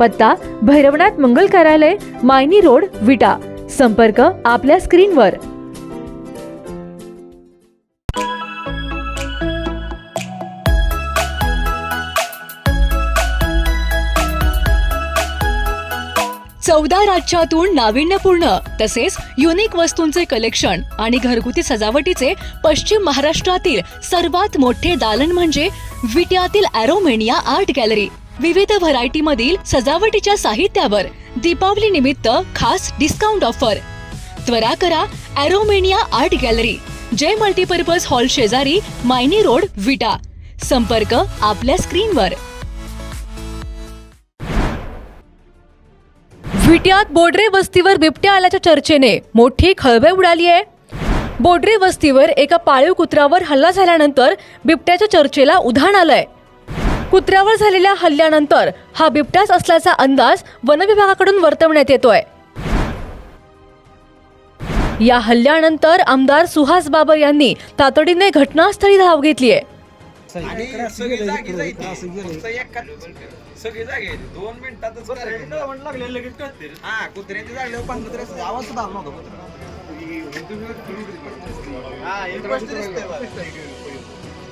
पत्ता भैरवनाथ मंगल कार्यालय मायनी रोड विटा. संपर्क आपल्या स्क्रीनवर. चौदा राज्यातून नाविन्यपूर्ण तसेच युनिक वस्तूंचे कलेक्शन आणि घरगुती सजावटीचे पश्चिम महाराष्ट्रातील सर्वात मोठे दालन म्हणजे विट्यातील अॅरोमेनिया आर्ट गॅलरी विविध व्हरायटी मधील सजावटीच्या साहित्यावर दीपावली निमित्त खास डिस्काउंट ऑफर त्वरा करा Aromania art gallery Jai multipurpose hall शेजारी मायनी रोड विटा. संपर्क आपल्या स्क्रीनवर. विट्यात बोडरे वस्तीवर बिबट्या आल्याच्या चर्चेने मोठी खळबळ उडाली आहे. बोडरे वस्तीवर एका पाळीव कुत्र्यावर हल्ला झाल्यानंतर बिबट्याच्या चर्चेला उधाण आलंय. कुत्र्यावर झालेल्या हल्ल्यानंतर हा बिबट्याच असल्याचा अंदाज वनविभागाकडून वर्तवण्यात येतोय. या हल्ल्यानंतर आमदार सुहास बाबर यांनी तातडीने घटनास्थळी धाव घेतली आहे. आणि सगळी जागी जायची. फक्त एका सगळी जागी. यायची. दोन मिनिटातच लागले लगेच कळते. हा कुत्र्यांचे जागल्यावर पाच कुत्र्याचा आवाज सुद्धा आला नव्हता. कुत्र्याला. हा हे स्पष्ट दिसतंय बघा.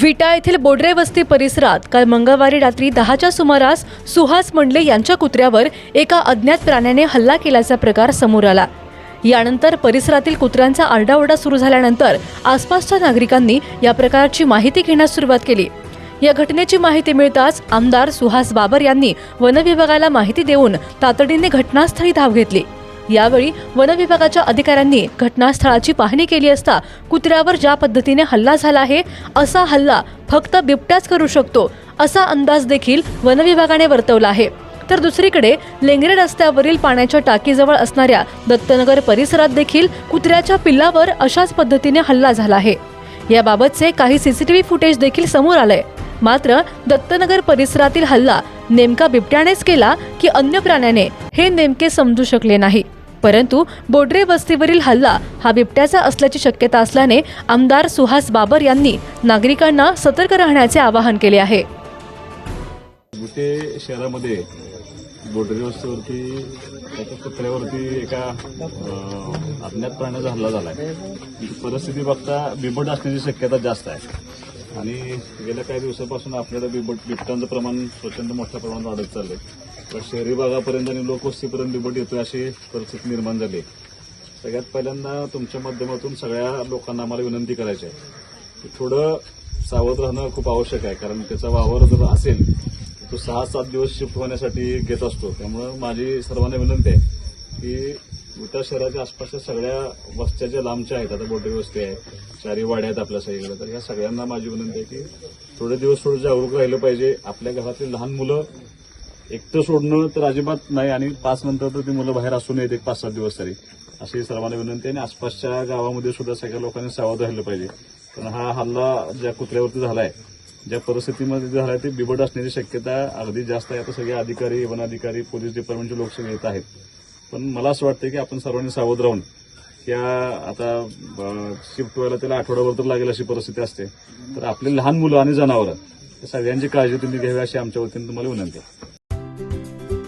विटा येथील बोडरे वस्ती परिसरात काल मंगळवारी रात्री दहाच्या सुमारास सुहास मंडले यांच्या कुत्र्यावर एका अज्ञात प्राण्याने हल्ला केल्याचा प्रकार समोर आला. यानंतर परिसरातील कुत्र्यांचा आरडाओरडा सुरू झाल्यानंतर आसपासच्या नागरिकांनी या प्रकारची माहिती घेण्यास सुरुवात केली. या घटनेची माहिती मिळताच आमदार सुहास बाबर यांनी वनविभागाला माहिती देऊन तातडीने घटनास्थळी धाव घेतली. यावेळी वनविभागाच्या अधिकाऱ्यांनी घटनास्थळाची पाहणी केली असता कुत्र्यावर ज्या पद्धतीने हल्ला झाला आहे असा हल्ला फक्त बिबट्याच करू शकतो असा अंदाज देखील वनविभागाने वर्तवला आहे. तर दुसरीकडे लेंगरे रस्त्यावरील पाण्याच्या टाकीजवळ असणाऱ्या दत्तनगर परिसरात देखील कुत्र्याच्या पिल्लावर अशाच पद्धतीने हल्ला झाला आहे. याबाबतचे काही सीसीटीव्ही फुटेज देखील समोर आलंय. मात्र दत्तनगर परिसरातील हल्ला नेमका बिबट्यानेच केला की अन्य प्राण्याने हे नेमके समजू शकले नाही. परंतु बोडरे वस्तीवरील हल्ला हा बिबट्याचा असल्याची शक्यता असल्याने आमदार सुहास बाबर यांनी नागरिकांना सतर्क राहण्याचे आवाहन केले आहे. बुटे शहरामध्ये बोडरे वस्तीवरती त्याच्या कुत्र्यावरती एका अज्ञात प्राण्याचा हल्ला झालाय. आहे परिस्थिती बघता बिबट असण्याची शक्यता जास्त आहे. आणि गेल्या काही दिवसापासून आपल्याला बिबट बिबटांचं प्रमाण प्रचंड मोठ्या प्रमाणात वाढत चाललंय. तर शहरी भागापर्यंत आणि लोकवस्तीपर्यंत बिबट येतोय अशी परिस्थिती निर्माण झाली. आहे. सगळ्यात पहिल्यांदा तुमच्या माध्यमातून सगळ्या लोकांना आम्हाला विनंती करायची आहे. की थोडं सावध राहणं खूप आवश्यक आहे कारण त्याचा वावर जर असेल तो सहा सात दिवस शिफ्ट होण्यासाठी घेत असतो. त्यामुळं माझी सर्वांना विनंती आहे की विटा शहराच्या आसपासच्या सगळ्या वस्त्या ज्या लांबच्या आहेत आता बोटे वस्ती आहे चारी वाड्या आहेत आपल्या सगळीकडे तर ह्या सगळ्यांना माझी विनंती आहे की थोडे दिवस थोडं जागरूक राहिलं पाहिजे. आपल्या घरातली लहान मुलं एकटं सोडणं तर अजिबात नाही आणि पाच नंतर तर ती मुलं बाहेर असू नयेत एक पाच सात दिवस तरी. अशी सर्वांना विनंती आहे आणि आसपासच्या गावामध्ये सुद्धा सगळ्या लोकांनी सावध राहिलं पाहिजे. कारण हा हल्ला ज्या कुत्र्यावरती झालाय ज्या परिस्थितीमध्ये झालाय ते बिबट असण्याची शक्यता अगदी जास्त आहे. आता सगळे अधिकारी वन अधिकारी पोलीस डिपार्टमेंटचे लोक सगळे येत आहेत. पण मला असं वाटतं की आपण सर्वांनी सावध राहून त्या आता शिफ्ट व्हायला त्याला आठवडाभर तर लागेल अशी परिस्थिती असते. तर आपले लहान मुलं आणि जनावरं सगळ्यांची काळजी तुम्ही घ्यावी अशी आमच्या वतीने तुम्हाला विनंती आहे.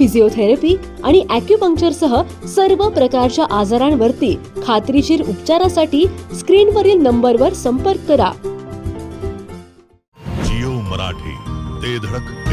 फिजिओथेरपी आणि अॅक्युपंक्चरसह सर्व प्रकारच्या आजारांवरती खात्रीशीर उपचारासाठी स्क्रीनवरील नंबरवर संपर्क करा. जिओ मराठी ते धडक.